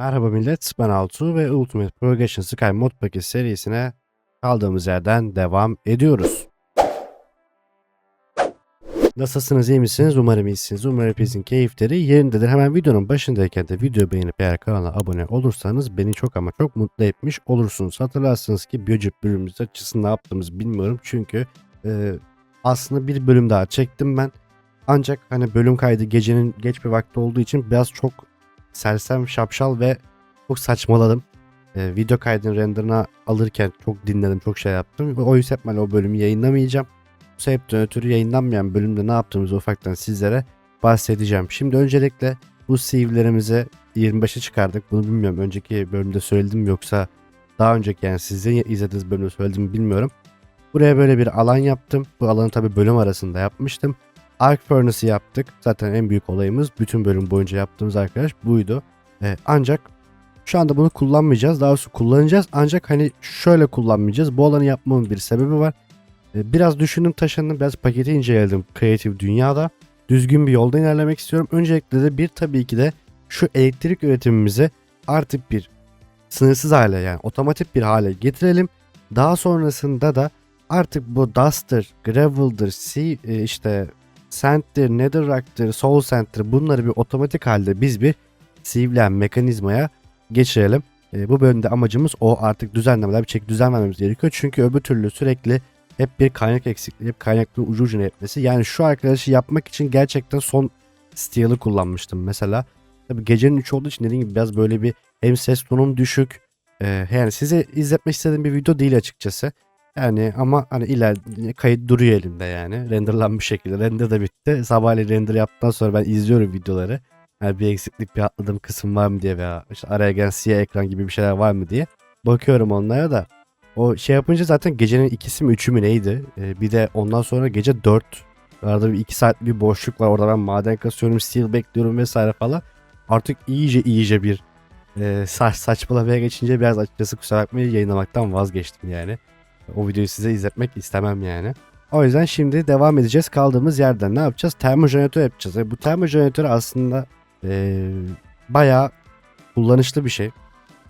Merhaba millet, ben Altu ve Ultimate Progression Sky Mod Paket serisine kaldığımız yerden devam ediyoruz. Nasılsınız, iyi misiniz? Umarım iyisiniz. Umarım hepinizin keyifleri yerindedir. Hemen videonun başındayken de video beğenip eğer kanala abone olursanız beni çok ama çok mutlu etmiş olursunuz. Hatırlarsınız ki Biyocip bölümümüz açısından ne yaptığımızı bilmiyorum. Çünkü e, aslında bir bölüm daha çektim ben. Ancak hani bölüm kaydı gecenin geç bir vakti olduğu için biraz çok sersem, şapşal ve çok saçmaladım. Ee, video kaydını renderına alırken çok dinledim, çok şey yaptım. O yüzden o bölümü yayınlamayacağım. Bu sebepten ötürü yayınlanmayan bölümde ne yaptığımızı ufaktan sizlere bahsedeceğim. Şimdi öncelikle bu save'lerimizi 25'e çıkardık. Bunu bilmiyorum. Önceki bölümde söyledim yoksa daha önceki yani sizin izlediğiniz bölümde söyledim mi bilmiyorum. Buraya böyle bir alan yaptım. Bu alanı tabi bölüm arasında yapmıştım. Arc Furnace'ı yaptık. Zaten en büyük olayımız bütün bölüm boyunca yaptığımız arkadaş buydu. Ee, ancak şu anda bunu kullanmayacağız. Daha doğrusu kullanacağız. Ancak hani şöyle kullanmayacağız. Bu alanı yapmamın bir sebebi var. Ee, biraz düşündüm taşındım. Biraz paketi inceledim kreatif dünyada. Düzgün bir yolda ilerlemek istiyorum. Öncelikle de bir tabii ki de şu elektrik üretimimizi artık bir sınırsız hale yani otomatik bir hale getirelim. Daha sonrasında da artık bu Duster, Gravel'dır, Sea, e, işte Sand'dir, Netherrack'tir, Soul Sand'tir bunları bir otomatik halde biz bir sivlen mekanizmaya geçirelim. E, bu bölümde amacımız o artık düzenlemeler bir çek düzen vermemiz gerekiyor. Çünkü öbür türlü sürekli hep bir kaynak eksikliği, hep kaynaklı ucu ucuna etmesi. Yani şu arkadaşı yapmak için gerçekten son steel'ı kullanmıştım mesela. Tabii gecenin 3 olduğu için dediğim gibi biraz böyle bir hem ses tonum düşük. E, yani size izletmek istediğim bir video değil açıkçası. Yani ama hani ileride kayıt duruyor elimde yani. Renderlanmış şekilde. Render de bitti. Sabahleyin render yaptıktan sonra ben izliyorum videoları. Yani bir eksiklik bir atladığım kısım var mı diye veya işte araya gelen siyah ekran gibi bir şeyler var mı diye. Bakıyorum onlara da. O şey yapınca zaten gecenin ikisi mi üçü mü neydi? Ee, bir de ondan sonra gece dört. Arada bir iki saat bir boşluk var. Orada ben maden kasıyorum, steel bekliyorum vesaire falan. Artık iyice iyice bir e, saç saçmalamaya geçince biraz açıkçası kusura bakmayın yayınlamaktan vazgeçtim yani. O videoyu size izletmek istemem yani. O yüzden şimdi devam edeceğiz. Kaldığımız yerden ne yapacağız? Termojeneratör yapacağız. E, bu termojeneratör aslında e, bayağı kullanışlı bir şey.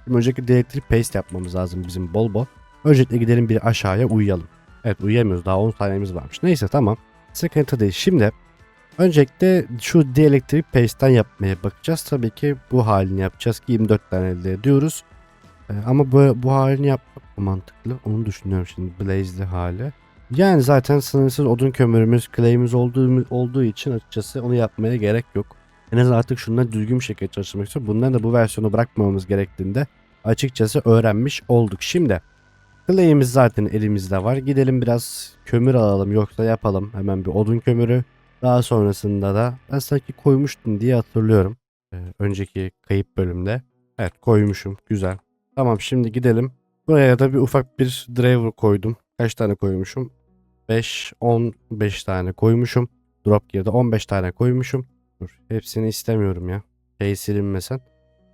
Şimdi öncelikle elektrik paste yapmamız lazım bizim bol bol. Öncelikle gidelim bir aşağıya uyuyalım. Evet uyuyamıyoruz. Daha 10 saniyemiz varmış. Neyse tamam. Sıkıntı değil. Şimdi öncelikle şu dielektrik paste'ten yapmaya bakacağız. Tabii ki bu halini yapacağız ki 24 tane elde ediyoruz. Ee, ama bu, bu halini yapmak mantıklı. Onu düşünüyorum şimdi Blaze'li hali. Yani zaten sınırsız odun kömürümüz, clay'imiz olduğu, olduğu için açıkçası onu yapmaya gerek yok. En azından artık şundan düzgün bir şekilde çalışmak istiyorum. Bundan da bu versiyonu bırakmamamız gerektiğinde açıkçası öğrenmiş olduk. Şimdi clay'imiz zaten elimizde var. Gidelim biraz kömür alalım yoksa yapalım. Hemen bir odun kömürü. Daha sonrasında da ben sanki koymuştum diye hatırlıyorum. Ee, önceki kayıp bölümde. Evet koymuşum. Güzel. Tamam şimdi gidelim. Buraya da bir ufak bir driver koydum. Kaç tane koymuşum? 5, 15 tane koymuşum. Drop gear'da 15 tane koymuşum. Dur hepsini istemiyorum ya. Şey silinmesen.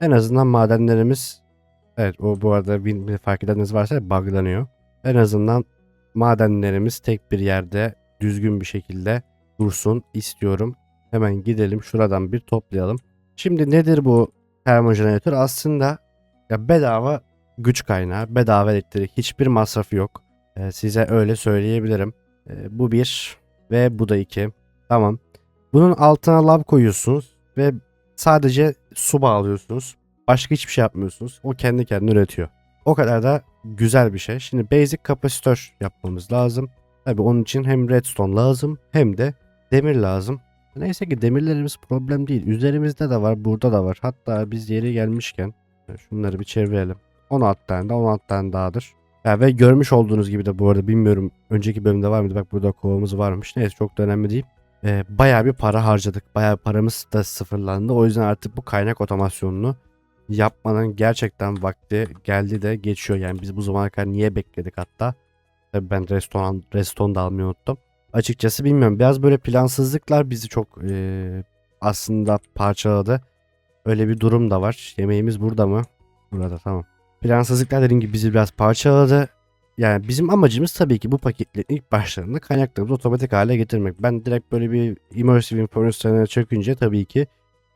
En azından madenlerimiz Evet o bu arada bir, bir fark edeniniz varsa buglanıyor. En azından madenlerimiz tek bir yerde düzgün bir şekilde dursun istiyorum. Hemen gidelim şuradan bir toplayalım. Şimdi nedir bu termojeneratör? Aslında ya bedava güç kaynağı, bedava elektrik, hiçbir masrafı yok. Ee, size öyle söyleyebilirim. Ee, bu bir ve bu da iki. Tamam. Bunun altına lav koyuyorsunuz ve sadece su bağlıyorsunuz. Başka hiçbir şey yapmıyorsunuz. O kendi kendine üretiyor. O kadar da güzel bir şey. Şimdi basic kapasitör yapmamız lazım. Tabi onun için hem redstone lazım hem de demir lazım. Neyse ki demirlerimiz problem değil. Üzerimizde de var, burada da var. Hatta biz yeri gelmişken şunları bir çevirelim. 16 tane de 16 tane dağıdır. Ya ve görmüş olduğunuz gibi de bu arada bilmiyorum önceki bölümde var mıydı bak burada kovamız varmış. Neyse çok da önemli değil. Ee, bayağı bir para harcadık. Bayağı paramız da sıfırlandı. O yüzden artık bu kaynak otomasyonunu yapmanın gerçekten vakti geldi de geçiyor. Yani biz bu zamana kadar niye bekledik hatta. Tabii ben restoran, restoran da almayı unuttum. Açıkçası bilmiyorum. Biraz böyle plansızlıklar bizi çok e, aslında parçaladı. Öyle bir durum da var. Yemeğimiz burada mı? Burada tamam. Plansızlıklar dediğim gibi bizi biraz parçaladı. Yani bizim amacımız tabii ki bu paketlerin ilk başlarında kaynaklarımızı otomatik hale getirmek. Ben direkt böyle bir immersive informasyonuna çökünce tabii ki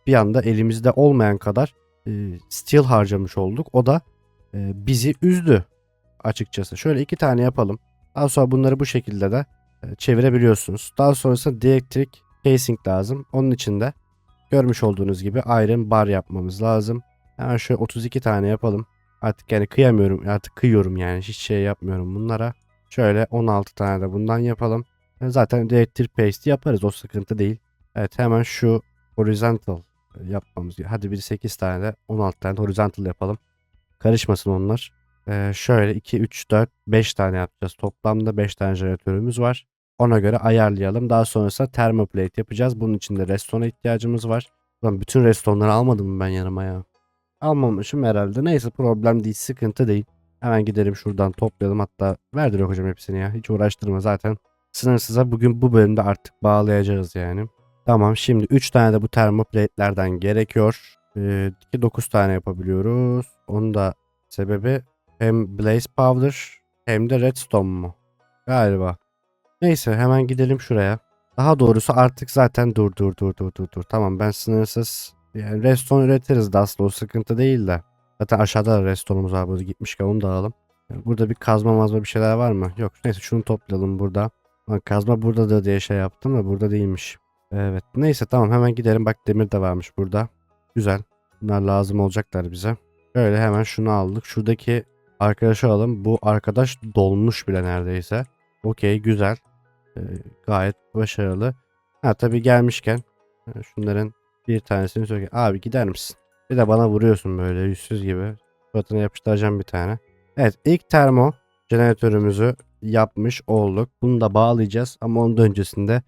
bir anda elimizde olmayan kadar e, steel harcamış olduk. O da e, bizi üzdü açıkçası. Şöyle iki tane yapalım. Daha sonra bunları bu şekilde de e, çevirebiliyorsunuz. Daha sonrasında dielektrik casing lazım. Onun için de görmüş olduğunuz gibi iron bar yapmamız lazım. Hemen şöyle 32 tane yapalım. Artık yani kıyamıyorum. Artık kıyıyorum yani. Hiç şey yapmıyorum bunlara. Şöyle 16 tane de bundan yapalım. E, Zaten dielektrik paste yaparız. O sıkıntı değil. Evet hemen şu horizontal yapmamız. Hadi bir 8 tane de 16 tane de horizontal yapalım. Karışmasın onlar. Ee, şöyle 2, 3, 4, 5 tane yapacağız. Toplamda 5 tane jeneratörümüz var. Ona göre ayarlayalım. Daha sonrasında thermoplate yapacağız. Bunun için de redstone'a ihtiyacımız var. Ulan bütün redstone'ları almadım mı ben yanıma ya? Almamışım herhalde. Neyse problem değil. Sıkıntı değil. Hemen gidelim şuradan toplayalım. Hatta verdir hocam hepsini ya. Hiç uğraştırma zaten. Sınırsıza bugün bu bölümde artık bağlayacağız yani. Tamam şimdi 3 tane de bu termoplate'lerden gerekiyor. Ee, 9 tane yapabiliyoruz. Onun da sebebi hem blaze powder hem de redstone mu? Galiba. Neyse hemen gidelim şuraya. Daha doğrusu artık zaten dur dur dur dur dur dur. Tamam ben sınırsız yani redstone üretiriz de aslında o sıkıntı değil de. Zaten aşağıda da redstone'umuz var burada gitmişken onu da alalım. Yani burada bir kazma mazma bir şeyler var mı? Yok neyse şunu toplayalım burada. Lan kazma burada da diye şey yaptım da burada değilmiş. Evet neyse tamam hemen gidelim bak demir de varmış burada. Güzel. Bunlar lazım olacaklar bize. Şöyle hemen şunu aldık. Şuradaki arkadaşı alalım. Bu arkadaş dolmuş bile neredeyse. Okey güzel. Ee, gayet başarılı. Ha tabii gelmişken e, şunların bir tanesini söyle. Abi gider misin? Bir de bana vuruyorsun böyle yüzsüz gibi. Suratına yapıştıracağım bir tane. Evet ilk termo jeneratörümüzü yapmış olduk. Bunu da bağlayacağız ama onun öncesinde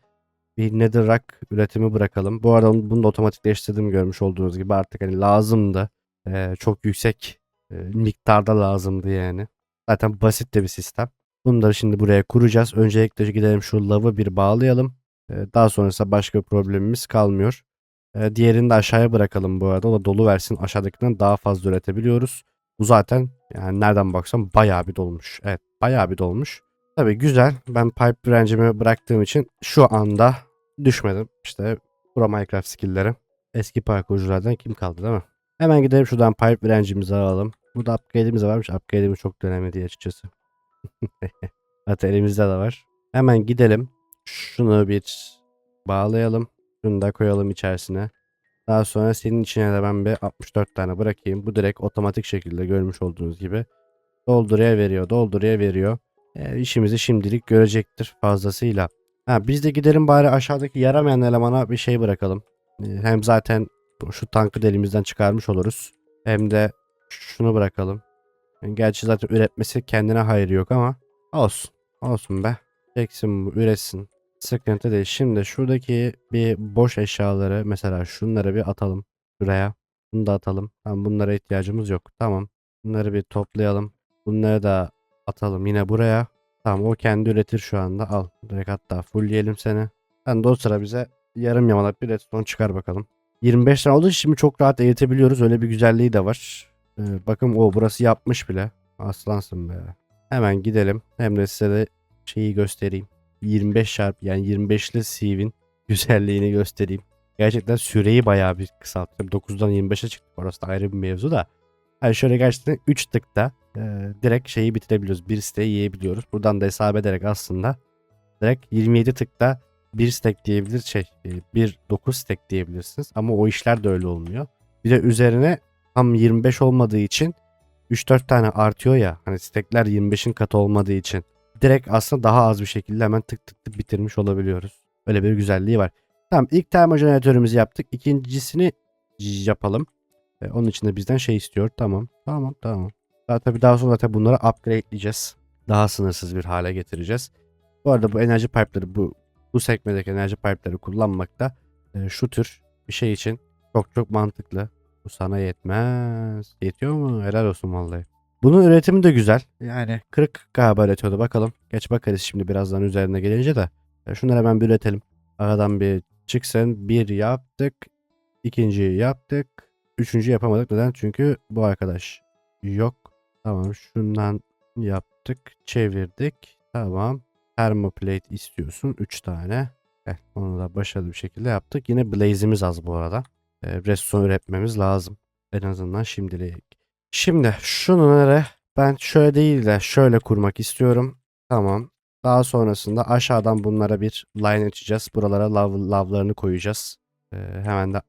bir netherrack üretimi bırakalım. Bu arada bunu da otomatikleştirdim görmüş olduğunuz gibi artık hani lazımdı. Ee, çok yüksek e, miktarda lazımdı yani. Zaten basit de bir sistem. Da şimdi buraya kuracağız. Öncelikle gidelim şu lavı bir bağlayalım. Ee, daha sonrasında başka problemimiz kalmıyor. Ee, diğerini de aşağıya bırakalım bu arada. O da dolu versin. Aşağıdakinden daha fazla üretebiliyoruz. Bu zaten yani nereden baksam bayağı bir dolmuş. Evet bayağı bir dolmuş. Tabii güzel. Ben pipe direncimi bıraktığım için şu anda düşmedim. İşte Pro Minecraft skill'leri. Eski parkurculardan kim kaldı değil mi? Hemen gidelim şuradan pipe direncimizi alalım. Burada upgrade'imiz de varmış. Upgrade'imiz çok dönemedi açıkçası. Hatta elimizde de var. Hemen gidelim. Şunu bir bağlayalım. Şunu da koyalım içerisine. Daha sonra senin içine de ben bir 64 tane bırakayım. Bu direkt otomatik şekilde görmüş olduğunuz gibi dolduruya veriyor, dolduruya veriyor. E, işimizi şimdilik görecektir fazlasıyla. Ha, biz de gidelim bari aşağıdaki yaramayan elemana bir şey bırakalım. E, hem zaten şu tankı da elimizden çıkarmış oluruz. Hem de şunu bırakalım. Yani gerçi zaten üretmesi kendine hayır yok ama olsun. Olsun be. Çeksin bu üretsin. Sıkıntı değil. Şimdi şuradaki bir boş eşyaları mesela şunları bir atalım. Şuraya. Bunu da atalım. Tamam bunlara ihtiyacımız yok. Tamam. Bunları bir toplayalım. Bunları da atalım yine buraya. Tamam o kendi üretir şu anda. Al. Direkt hatta fullleyelim seni. Sen de o sıra bize yarım yamalak bir redstone çıkar bakalım. 25 tane için şimdi çok rahat eğitebiliyoruz. Öyle bir güzelliği de var. Ee, bakın o burası yapmış bile. Aslansın be. Hemen gidelim. Hem de size de şeyi göstereyim. 25 çarp yani 25'li Siev'in güzelliğini göstereyim. Gerçekten süreyi bayağı bir kısalttım. 9'dan 25'e çıktık. Orası da ayrı bir mevzu da. Yani şöyle gerçekten 3 tıkta e, direkt şeyi bitirebiliyoruz. Bir siteyi yiyebiliyoruz. Buradan da hesap ederek aslında direkt 27 tıkta bir stack diyebilir şey e, bir 9 stack diyebilirsiniz. Ama o işler de öyle olmuyor. Bir de üzerine tam 25 olmadığı için 3-4 tane artıyor ya. Hani stackler 25'in katı olmadığı için direkt aslında daha az bir şekilde hemen tık tık tık bitirmiş olabiliyoruz. Öyle bir güzelliği var. Tamam ilk termojeneratörümüzü yaptık. İkincisini yapalım. E, onun için de bizden şey istiyor. Tamam. Tamam tamam. Daha tabii daha sonra zaten bunları upgrade'leyeceğiz. Daha sınırsız bir hale getireceğiz. Bu arada bu enerji pipe'ları bu bu sekmedeki enerji pipe'ları kullanmak da e, şu tür bir şey için çok çok mantıklı. Bu sana yetmez. Yetiyor mu? Helal olsun vallahi. Bunun üretimi de güzel. Yani 40 galiba üretiyordu bakalım. Geç bakarız şimdi birazdan üzerine gelince de. E, şunları hemen bir üretelim. Aradan bir çıksın. Bir yaptık. İkinciyi yaptık. Üçüncü yapamadık. Neden? Çünkü bu arkadaş yok. Tamam şundan yaptık. Çevirdik. Tamam. Thermoplate istiyorsun. 3 tane. Gel, onu da başarılı bir şekilde yaptık. Yine blaze'imiz az bu arada. E, redstone üretmemiz lazım. En azından şimdilik. Şimdi şunları ben şöyle değil de şöyle kurmak istiyorum. Tamam. Daha sonrasında aşağıdan bunlara bir line açacağız. Buralara lav, lavlarını koyacağız. Ee, hemen de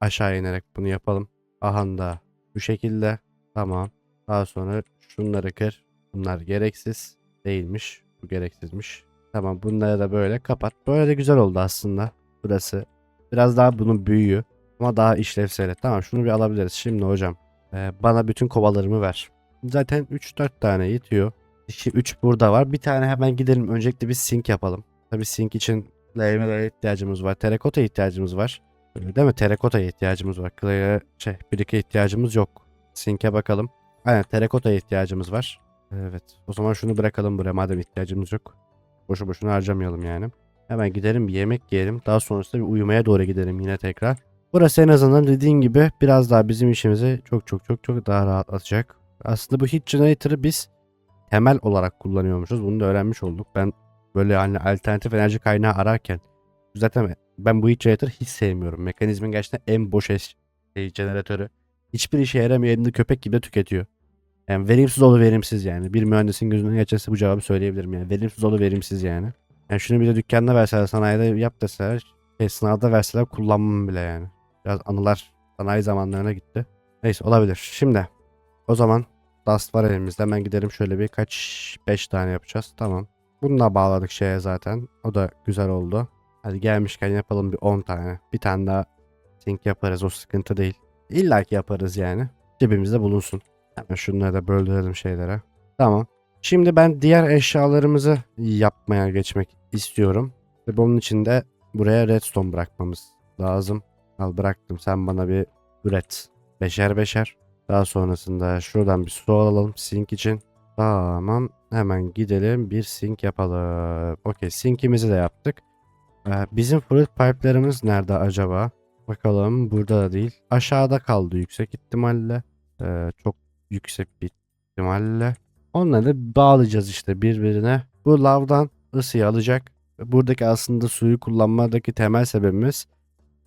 aşağı inerek bunu yapalım. Aha da bu şekilde. Tamam. Daha sonra şunları kır. Bunlar gereksiz değilmiş. Bu gereksizmiş. Tamam bunları da böyle kapat. Böyle de güzel oldu aslında. Burası. Biraz daha bunun büyüğü. Ama daha işlevsel. Tamam şunu bir alabiliriz. Şimdi hocam. E, bana bütün kovalarımı ver. Zaten 3-4 tane yetiyor. 3 burada var. Bir tane hemen gidelim. Öncelikle bir sink yapalım. Tabii sink için lehmelere ihtiyacımız var. Terakota ihtiyacımız var. Öyle değil mi? Terakota'ya ihtiyacımız var. Clay'e şey, birike ihtiyacımız yok. Sink'e bakalım. Aynen terakota'ya ihtiyacımız var. Evet. O zaman şunu bırakalım buraya madem ihtiyacımız yok. Boşu boşuna harcamayalım yani. Hemen gidelim bir yemek yiyelim. Daha sonrasında bir uyumaya doğru gidelim yine tekrar. Burası en azından dediğim gibi biraz daha bizim işimizi çok çok çok çok daha rahatlatacak. Aslında bu Heat Generator'ı biz temel olarak kullanıyormuşuz. Bunu da öğrenmiş olduk. Ben böyle hani alternatif enerji kaynağı ararken zaten ben bu Heat Generator'ı hiç sevmiyorum. Mekanizmin gerçekten en boş eş, şey, jeneratörü. Hiçbir işe yaramıyor. Elinde köpek gibi de tüketiyor. Yani verimsiz olu verimsiz yani. Bir mühendisin gözünden geçerse bu cevabı söyleyebilirim yani. Verimsiz olu verimsiz yani. Yani şunu bir de dükkanda verseler sanayide yap deseler şey, sınavda verseler kullanmam bile yani. Biraz anılar sanayi zamanlarına gitti. Neyse olabilir. Şimdi o zaman Dust var elimizde. Hemen gidelim şöyle bir kaç 5 tane yapacağız. Tamam. Bunu da bağladık şeye zaten. O da güzel oldu. Hadi gelmişken yapalım bir 10 tane. Bir tane daha sink yaparız. O sıkıntı değil. İlla ki yaparız yani. Cebimizde bulunsun. Hemen şunları da böldürelim şeylere. Tamam. Şimdi ben diğer eşyalarımızı yapmaya geçmek istiyorum. Ve bunun için de buraya redstone bırakmamız lazım. Al bıraktım sen bana bir üret. Beşer beşer. Daha sonrasında şuradan bir su alalım sink için. Tamam. Hemen gidelim bir sink yapalım. Okey sinkimizi de yaptık. Ee, bizim fruit pipe'lerimiz nerede acaba? Bakalım burada da değil. Aşağıda kaldı yüksek ihtimalle. Ee, çok yüksek bir ihtimalle. Onları bağlayacağız işte birbirine. Bu lavdan ısıyı alacak. Buradaki aslında suyu kullanmadaki temel sebebimiz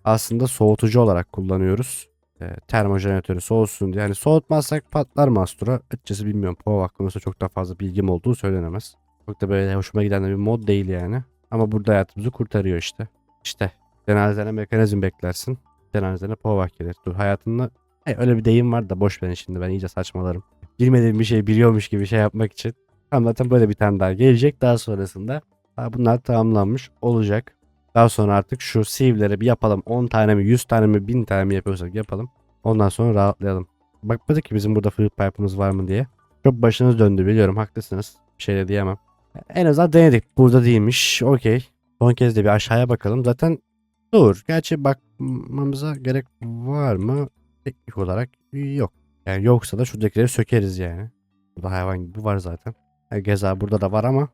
aslında soğutucu olarak kullanıyoruz. E, termojeneratörü soğutsun diye. Yani soğutmazsak patlar Mastura. Açıkçası bilmiyorum. POV hakkında çok daha fazla bilgim olduğu söylenemez. Çok da böyle hoşuma giden de bir mod değil yani. Ama burada hayatımızı kurtarıyor işte. İşte cenazene mekanizm beklersin. Cenazene POV gelir. Dur hayatında Hey, öyle bir deyim var da boş verin şimdi ben iyice saçmalarım. Bilmediğim bir şey biliyormuş gibi şey yapmak için. Ama zaten böyle bir tane daha gelecek. Daha sonrasında bunlar tamamlanmış olacak. Daha sonra artık şu sievleri bir yapalım. 10 tane mi 100 tane mi 1000 tane mi yapıyorsak yapalım. Ondan sonra rahatlayalım. Bakmadık ki bizim burada fruit pipe'ımız var mı diye. Çok başınız döndü biliyorum haklısınız. Bir şey de diyemem. En azından denedik. Burada değilmiş. Okey. Son kez de bir aşağıya bakalım. Zaten dur. Gerçi bakmamıza gerek var mı? Teknik olarak yok. Yani yoksa da şuradakileri sökeriz yani. Burada hayvan gibi var zaten. Yani Geza burada da var ama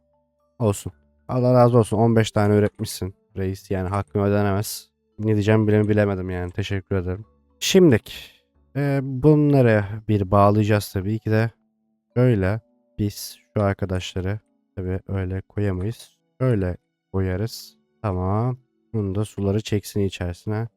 olsun. Allah razı olsun 15 tane üretmişsin reis yani hakkım ödenemez. Ne diyeceğim bile bilemedim yani teşekkür ederim. Şimdiki e, bunları bir bağlayacağız tabii ki de. Şöyle biz şu arkadaşları tabii öyle koyamayız. Şöyle koyarız. Tamam. Bunu da suları çeksin içerisine.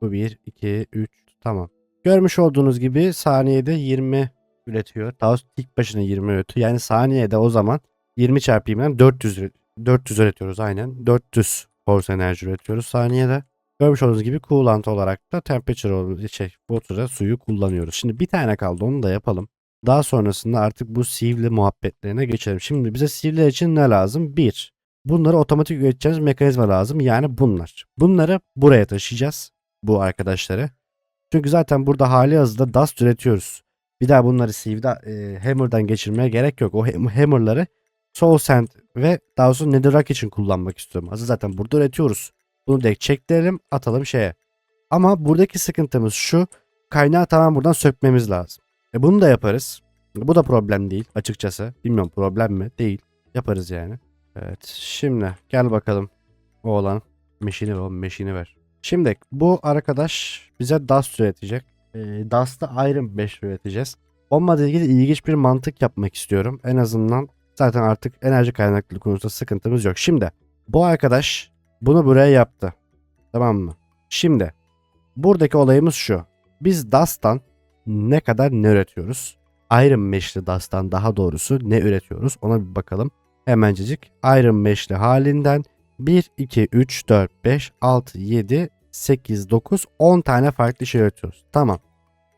Bu 1, 2, 3 tamam. Görmüş olduğunuz gibi saniyede 20 üretiyor. Daha ilk başına 20 üretiyor. Yani saniyede o zaman 20 çarpı 20'den 400 üret- 400 üretiyoruz aynen. 400 force enerji üretiyoruz saniyede. Görmüş olduğunuz gibi coolant olarak da temperature şey water'a suyu kullanıyoruz. Şimdi bir tane kaldı onu da yapalım. Daha sonrasında artık bu sievli muhabbetlerine geçelim. Şimdi bize sievler için ne lazım? Bir, bunları otomatik üreteceğimiz mekanizma lazım. Yani bunlar. Bunları buraya taşıyacağız. Bu arkadaşları. Çünkü zaten burada hali hazırda dust üretiyoruz. Bir daha bunları sieve'de e, hammer'dan geçirmeye gerek yok. O ham- hammer'ları soul sand ve daha sonra netherrack için kullanmak istiyorum. Hazır zaten burada üretiyoruz. Bunu direkt çektirelim atalım şeye. Ama buradaki sıkıntımız şu. Kaynağı tamam buradan sökmemiz lazım. E bunu da yaparız. Bu da problem değil açıkçası. Bilmiyorum problem mi? Değil. Yaparız yani. Evet. Şimdi gel bakalım. Oğlan. Meşini ver oğlum meşini ver. Şimdi bu arkadaş bize dust üretecek. E, Dust'ta Iron 5 üreteceğiz. Onunla ilgili ilginç bir mantık yapmak istiyorum. En azından zaten artık enerji kaynaklı konusunda sıkıntımız yok. Şimdi bu arkadaş bunu buraya yaptı. Tamam mı? Şimdi buradaki olayımız şu. Biz Dust'tan ne kadar ne üretiyoruz? Iron Mesh'li Dust'tan daha doğrusu ne üretiyoruz? Ona bir bakalım. Hemencecik Iron Mesh'li halinden 1, 2, 3, 4, 5, 6, 7, 8, 9, 10 tane farklı şey üretiyoruz. Tamam.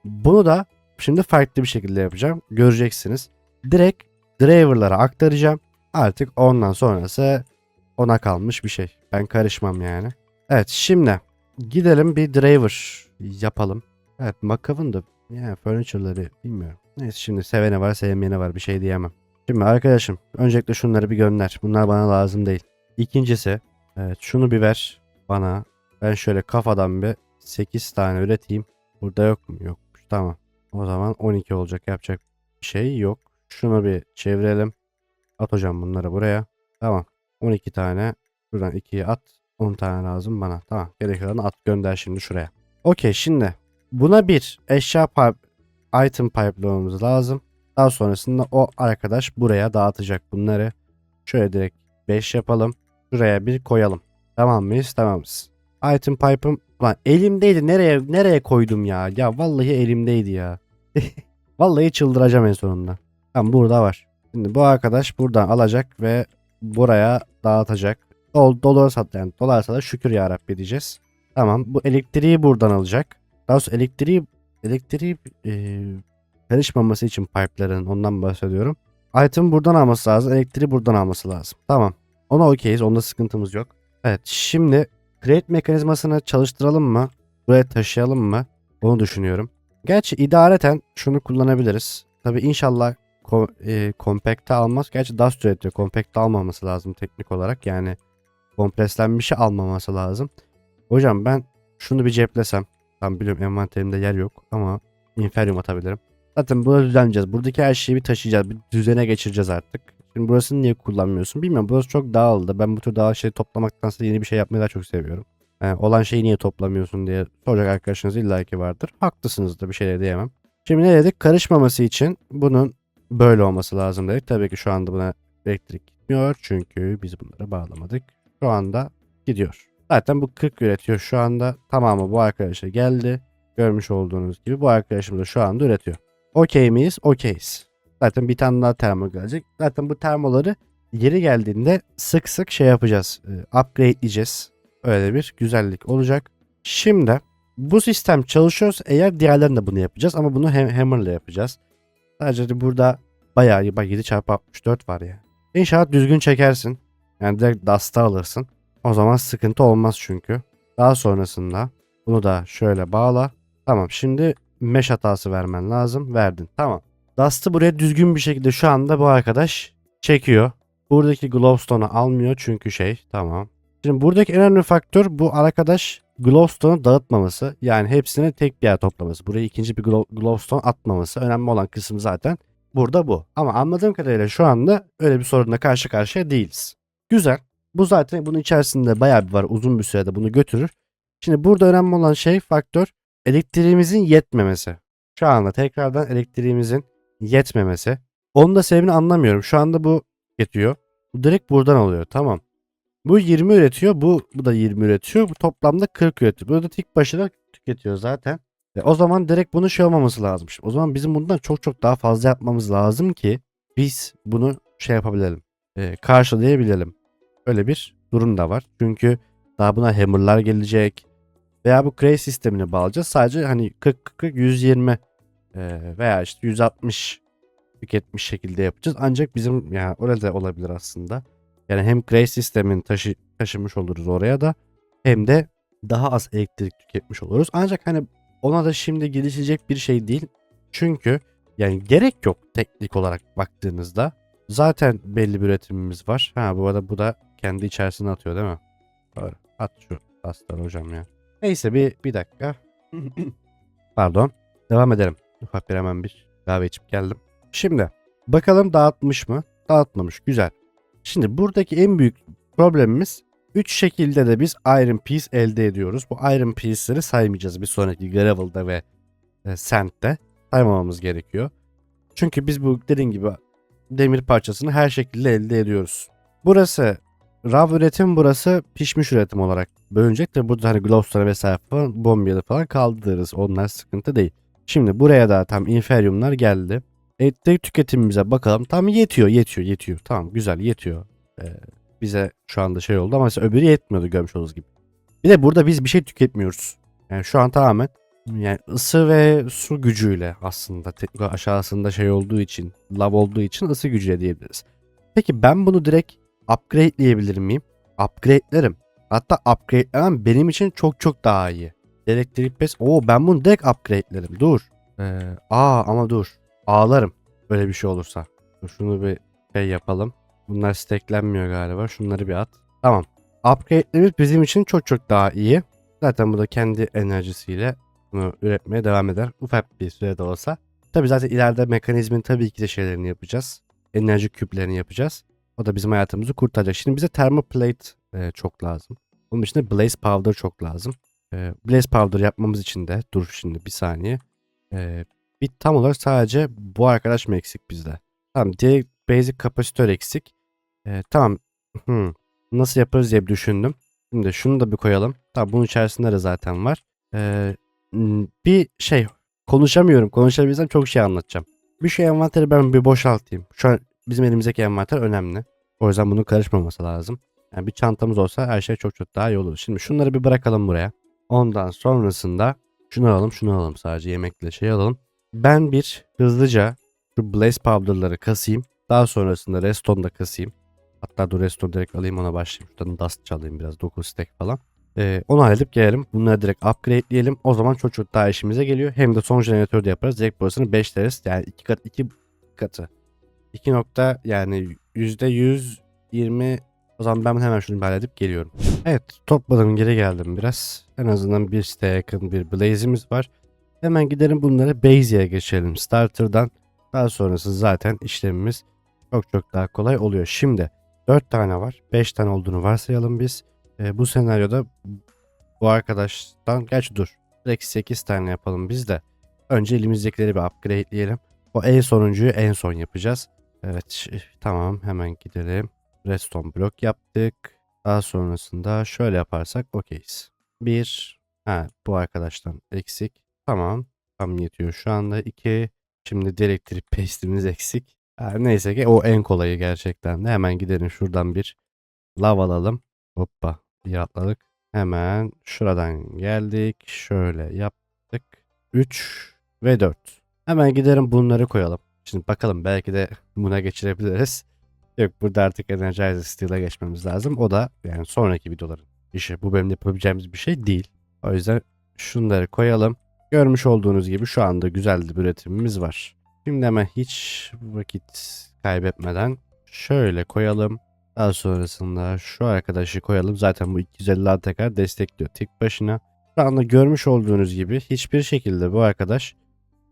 Bunu da şimdi farklı bir şekilde yapacağım. Göreceksiniz. Direkt driver'lara aktaracağım. Artık ondan sonrası ona kalmış bir şey. Ben karışmam yani. Evet şimdi gidelim bir driver yapalım. Evet McCoven da yani furniture'ları bilmiyorum. Neyse şimdi sevene var sevmeyene var bir şey diyemem. Şimdi arkadaşım öncelikle şunları bir gönder. Bunlar bana lazım değil. İkincisi evet şunu bir ver bana. Ben şöyle kafadan bir 8 tane üreteyim. Burada yok mu? Yokmuş. Tamam. O zaman 12 olacak. Yapacak bir şey yok. Şunu bir çevirelim. At hocam bunları buraya. Tamam. 12 tane. Buradan 2'yi at. 10 tane lazım bana. Tamam. Geri kalanı at gönder şimdi şuraya. Okey şimdi. Buna bir eşya pipe, item pipe'lamamız lazım. Daha sonrasında o arkadaş buraya dağıtacak bunları. Şöyle direkt 5 yapalım. Şuraya bir koyalım. Tamam mıyız? Tamamız. Item pipe'ım lan elimdeydi. Nereye nereye koydum ya? Ya vallahi elimdeydi ya. vallahi çıldıracağım en sonunda. Tamam burada var. Şimdi bu arkadaş buradan alacak ve buraya dağıtacak. Dol, dolarsa yani dolarsa da şükür ya Rabbi diyeceğiz. Tamam bu elektriği buradan alacak. Daha sonra elektriği elektriği e, karışmaması için pipe'ların ondan bahsediyorum. Item buradan alması lazım. Elektriği buradan alması lazım. Tamam. Ona okeyiz. Onda sıkıntımız yok. Evet şimdi create mekanizmasını çalıştıralım mı? Buraya taşıyalım mı? Onu düşünüyorum. Gerçi idareten şunu kullanabiliriz. Tabi inşallah ko e, compact'e almaz. Gerçi dust üretiyor. Compact'e almaması lazım teknik olarak. Yani kompreslenmişi almaması lazım. Hocam ben şunu bir ceplesem. Tam biliyorum envanterimde yer yok ama inferium atabilirim. Zaten burada düzenleyeceğiz. Buradaki her şeyi bir taşıyacağız. Bir düzene geçireceğiz artık. Şimdi burasını niye kullanmıyorsun bilmiyorum. Burası çok dağıldı. Ben bu tür dağ şey toplamaktansa yeni bir şey yapmayı daha çok seviyorum. Yani olan şeyi niye toplamıyorsun diye soracak arkadaşınız illaki vardır. Haklısınız da bir şey diyemem. Şimdi ne dedik? Karışmaması için bunun böyle olması lazım dedik. Tabii ki şu anda buna elektrik gitmiyor. Çünkü biz bunları bağlamadık. Şu anda gidiyor. Zaten bu 40 üretiyor şu anda. Tamamı bu arkadaşa geldi. Görmüş olduğunuz gibi bu arkadaşımız da şu anda üretiyor. Okey miyiz? Okeyiz. Zaten bir tane daha termo gelecek. Zaten bu termoları yeri geldiğinde sık sık şey yapacağız. E, upgradeleyeceğiz. Öyle bir güzellik olacak. Şimdi bu sistem çalışıyorsa eğer diğerlerinde de bunu yapacağız. Ama bunu hem hammer'la yapacağız. Sadece burada bayağı. Bak 7 çarpı 64 var ya. İnşallah düzgün çekersin. Yani direkt dust'a alırsın. O zaman sıkıntı olmaz çünkü. Daha sonrasında bunu da şöyle bağla. Tamam şimdi mesh hatası vermen lazım. Verdin. Tamam. Dust'ı buraya düzgün bir şekilde şu anda bu arkadaş çekiyor. Buradaki glowstone'u almıyor çünkü şey tamam. Şimdi buradaki en önemli faktör bu arkadaş glowstone'u dağıtmaması. Yani hepsini tek bir yer toplaması. Buraya ikinci bir glow, glowstone atmaması. Önemli olan kısım zaten burada bu. Ama anladığım kadarıyla şu anda öyle bir sorunla karşı karşıya değiliz. Güzel. Bu zaten bunun içerisinde bayağı bir var. Uzun bir sürede bunu götürür. Şimdi burada önemli olan şey faktör elektriğimizin yetmemesi. Şu anda tekrardan elektriğimizin yetmemesi. Onun da sebebini anlamıyorum. Şu anda bu yetiyor. Bu direkt buradan alıyor. Tamam. Bu 20 üretiyor. Bu, bu da 20 üretiyor. Bu toplamda 40 üretiyor. Burada tek başına tüketiyor zaten. E o zaman direkt bunu şey olmaması lazım. O zaman bizim bundan çok çok daha fazla yapmamız lazım ki biz bunu şey yapabilelim. E, karşılayabilelim. Öyle bir durum da var. Çünkü daha buna hammer'lar gelecek. Veya bu crate sistemine bağlayacağız. Sadece hani 40 40 120 e, veya işte 160 tüketmiş şekilde yapacağız. Ancak bizim yani orada olabilir aslında. Yani hem crate sistemin taşı, taşımış oluruz oraya da hem de daha az elektrik tüketmiş oluruz. Ancak hani ona da şimdi gelişecek bir şey değil. Çünkü yani gerek yok teknik olarak baktığınızda. Zaten belli bir üretimimiz var. Ha bu arada bu da kendi içerisine atıyor değil mi? Doğru. At şu astar hocam ya. Neyse bir, bir dakika. Pardon. Devam edelim. Ufak bir hemen bir kahve içip geldim. Şimdi bakalım dağıtmış mı? Dağıtmamış. Güzel. Şimdi buradaki en büyük problemimiz 3 şekilde de biz Iron Piece elde ediyoruz. Bu Iron Piece'leri saymayacağız bir sonraki Gravel'da ve e, Sand'de. Saymamamız gerekiyor. Çünkü biz bu dediğim gibi demir parçasını her şekilde elde ediyoruz. Burası raw üretim burası pişmiş üretim olarak bölünecek de burada hani glowstone vesaire falan bombayalı falan kaldırırız. Onlar sıkıntı değil. Şimdi buraya da tam inferyumlar geldi. Elektrik tüketimimize bakalım. Tam yetiyor, yetiyor, yetiyor. Tamam güzel yetiyor. Ee, bize şu anda şey oldu ama öbürü yetmiyordu görmüş olduğunuz gibi. Bir de burada biz bir şey tüketmiyoruz. Yani şu an tamamen yani ısı ve su gücüyle aslında aşağısında şey olduğu için, lav olduğu için ısı gücüyle diyebiliriz. Peki ben bunu direkt upgrade'leyebilir miyim? Upgrade'lerim. Hatta upgrade'lemem benim için çok çok daha iyi. Elektrik pes. Oo ben bunu direkt upgrade'lerim. Dur. Ee, aa ama dur. Ağlarım. Böyle bir şey olursa. Şunu bir şey yapalım. Bunlar stacklenmiyor galiba. Şunları bir at. Tamam. Upgrade'lerimiz bizim için çok çok daha iyi. Zaten bu da kendi enerjisiyle bunu üretmeye devam eder. Ufak bir sürede olsa. Tabi zaten ileride mekanizmin tabii ki de şeylerini yapacağız. Enerji küplerini yapacağız. O da bizim hayatımızı kurtaracak. Şimdi bize thermoplate e, çok lazım. Onun dışında blaze powder çok lazım. E, blaze powder yapmamız için de dur şimdi bir saniye. E, bir tam olarak sadece bu arkadaş mı eksik bizde? Tamam direkt basic kapasitör eksik. E, tamam. Hmm. Nasıl yaparız diye bir düşündüm. Şimdi şunu da bir koyalım. Tamam bunun içerisinde de zaten var. E, m, bir şey konuşamıyorum. Konuşabilsem çok şey anlatacağım. Bir şey envanteri ben bir boşaltayım. Şu an bizim elimizdeki envanter önemli. O yüzden bunun karışmaması lazım. Yani bir çantamız olsa her şey çok çok daha iyi olur. Şimdi şunları bir bırakalım buraya. Ondan sonrasında şunu alalım şunu alalım sadece yemekle şey alalım. Ben bir hızlıca şu blaze powder'ları kasayım. Daha sonrasında redstone da kasayım. Hatta dur redstone direkt alayım ona başlayayım. Şuradan dust çalayım biraz 9 stack falan. Ee, onu halledip gelelim. Bunları direkt upgrade'leyelim. O zaman çok çok daha işimize geliyor. Hem de son jeneratör de yaparız. Direkt burasını 5 deriz. Yani 2 kat 2 katı. 2 nokta yani %120 o zaman ben hemen şunu halledip geliyorum. Evet topladım geri geldim biraz. En azından bir siteye yakın bir blaze'imiz var. Hemen gidelim bunları base'e geçelim. Starter'dan daha sonrası zaten işlemimiz çok çok daha kolay oluyor. Şimdi 4 tane var. 5 tane olduğunu varsayalım biz. E, bu senaryoda bu arkadaştan gerçi dur. Direkt 8 tane yapalım biz de. Önce elimizdekileri bir upgrade'leyelim. O en sonuncuyu en son yapacağız. Evet tamam hemen gidelim. Redstone blok yaptık. Daha sonrasında şöyle yaparsak okeyiz. Bir. Ha bu arkadaştan eksik. Tamam. Tam yetiyor şu anda. iki. Şimdi de elektrik paste'imiz eksik. Ha, neyse ki o en kolayı gerçekten de. Hemen gidelim şuradan bir lav alalım. Hoppa. Bir atladık. Hemen şuradan geldik. Şöyle yaptık. 3 ve 4. Hemen gidelim bunları koyalım. Şimdi bakalım belki de buna geçirebiliriz. Yok burada artık Energizer Steel'e geçmemiz lazım. O da yani sonraki videoların işi. Bu benim yapabileceğimiz bir şey değil. O yüzden şunları koyalım. Görmüş olduğunuz gibi şu anda güzel bir üretimimiz var. Şimdi hemen hiç vakit kaybetmeden şöyle koyalım. Daha sonrasında şu arkadaşı koyalım. Zaten bu 250 ATK destekliyor tek başına. Şu anda görmüş olduğunuz gibi hiçbir şekilde bu arkadaş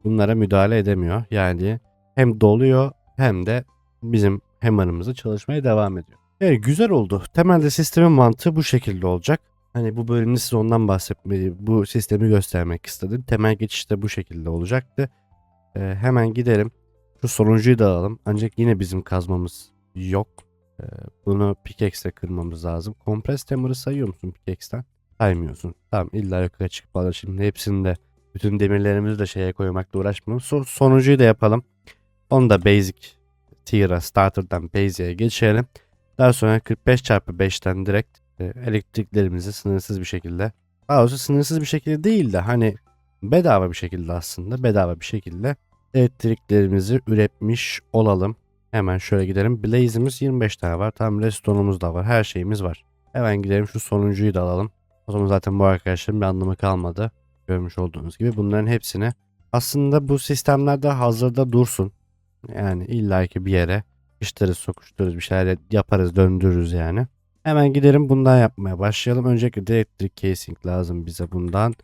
bunlara müdahale edemiyor. Yani hem doluyor hem de bizim hammer'ımızı çalışmaya devam ediyor. Evet güzel oldu. Temelde sistemin mantığı bu şekilde olacak. Hani bu bölümde size ondan bahsetmeyi, bu sistemi göstermek istedim. Temel geçiş de bu şekilde olacaktı. Ee, hemen gidelim. Şu sonuncuyu da alalım. Ancak yine bizim kazmamız yok. Ee, bunu pickaxe kırmamız lazım. Compressed hammer'ı sayıyor musun pickaxe'ten? Saymıyorsun. Tamam illa yukarı çıkıp alır. Şimdi hepsinde bütün demirlerimizi de şeye koymakla uğraşmayalım. So- sonuncuyu da yapalım. Onu da basic tier'a starter'dan base'e geçelim. Daha sonra 45 çarpı 5'ten direkt elektriklerimizi sınırsız bir şekilde daha doğrusu sınırsız bir şekilde değil de hani bedava bir şekilde aslında bedava bir şekilde elektriklerimizi üretmiş olalım. Hemen şöyle gidelim. Blaze'imiz 25 tane var. Tam redstone'umuz da var. Her şeyimiz var. Hemen gidelim şu sonuncuyu da alalım. O zaman zaten bu arkadaşların bir anlamı kalmadı. Görmüş olduğunuz gibi bunların hepsini aslında bu sistemlerde hazırda dursun. Yani illaki bir yere işleri sokuştururuz bir şeyler yaparız döndürürüz yani. Hemen gidelim bundan yapmaya başlayalım. Öncelikle elektrik casing lazım bize bundan.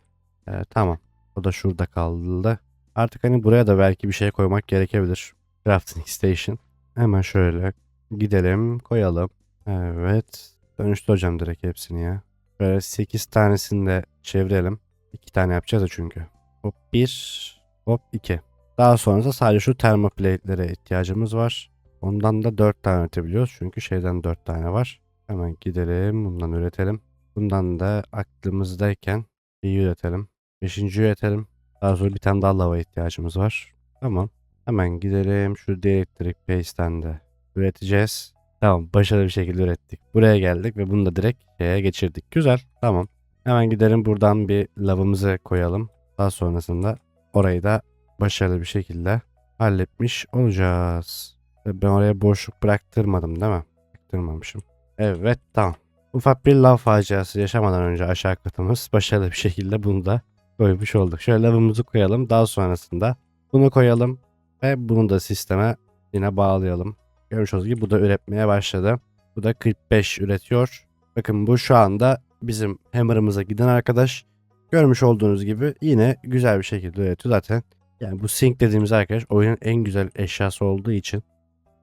Ee, tamam. O da şurada kaldı. Artık hani buraya da belki bir şey koymak gerekebilir. Crafting station. Hemen şöyle gidelim koyalım. Evet. Dönüştüreceğim direkt hepsini ya. Böyle 8 tanesini de çevirelim. 2 tane yapacağız da çünkü. Hop 1. Hop 2. Daha sonrasında sadece şu termoplate'lere ihtiyacımız var. Ondan da 4 tane üretebiliyoruz. Çünkü şeyden 4 tane var. Hemen gidelim. Bundan üretelim. Bundan da aklımızdayken iyi üretelim. 5. üretelim. Daha sonra bir tane daha lava ihtiyacımız var. Tamam. Hemen gidelim. Şu elektrik paste'den de üreteceğiz. Tamam başarılı bir şekilde ürettik. Buraya geldik ve bunu da direkt şeye geçirdik. Güzel. Tamam. Hemen gidelim buradan bir lavımızı koyalım. Daha sonrasında orayı da başarılı bir şekilde halletmiş olacağız. Ben oraya boşluk bıraktırmadım değil mi? Bıraktırmamışım. Evet tamam. Ufak bir lav faciası yaşamadan önce aşağı katımız başarılı bir şekilde bunu da koymuş olduk. Şöyle lavımızı koyalım. Daha sonrasında bunu koyalım. Ve bunu da sisteme yine bağlayalım. Görmüş olduğunuz gibi bu da üretmeye başladı. Bu da 45 üretiyor. Bakın bu şu anda bizim hammer'ımıza giden arkadaş. Görmüş olduğunuz gibi yine güzel bir şekilde üretiyor zaten. Yani bu sync dediğimiz arkadaş oyunun en güzel eşyası olduğu için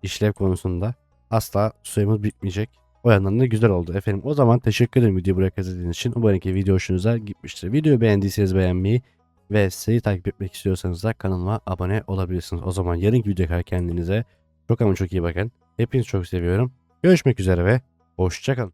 işlev konusunda asla suyumuz bitmeyecek. O yandan da güzel oldu efendim. O zaman teşekkür ederim videoyu buraya kadar izlediğiniz için. Umarım ki video hoşunuza gitmiştir. Videoyu beğendiyseniz beğenmeyi ve seri takip etmek istiyorsanız da kanalıma abone olabilirsiniz. O zaman yarınki videoya kadar kendinize çok ama çok iyi bakın. Hepinizi çok seviyorum. Görüşmek üzere ve hoşçakalın.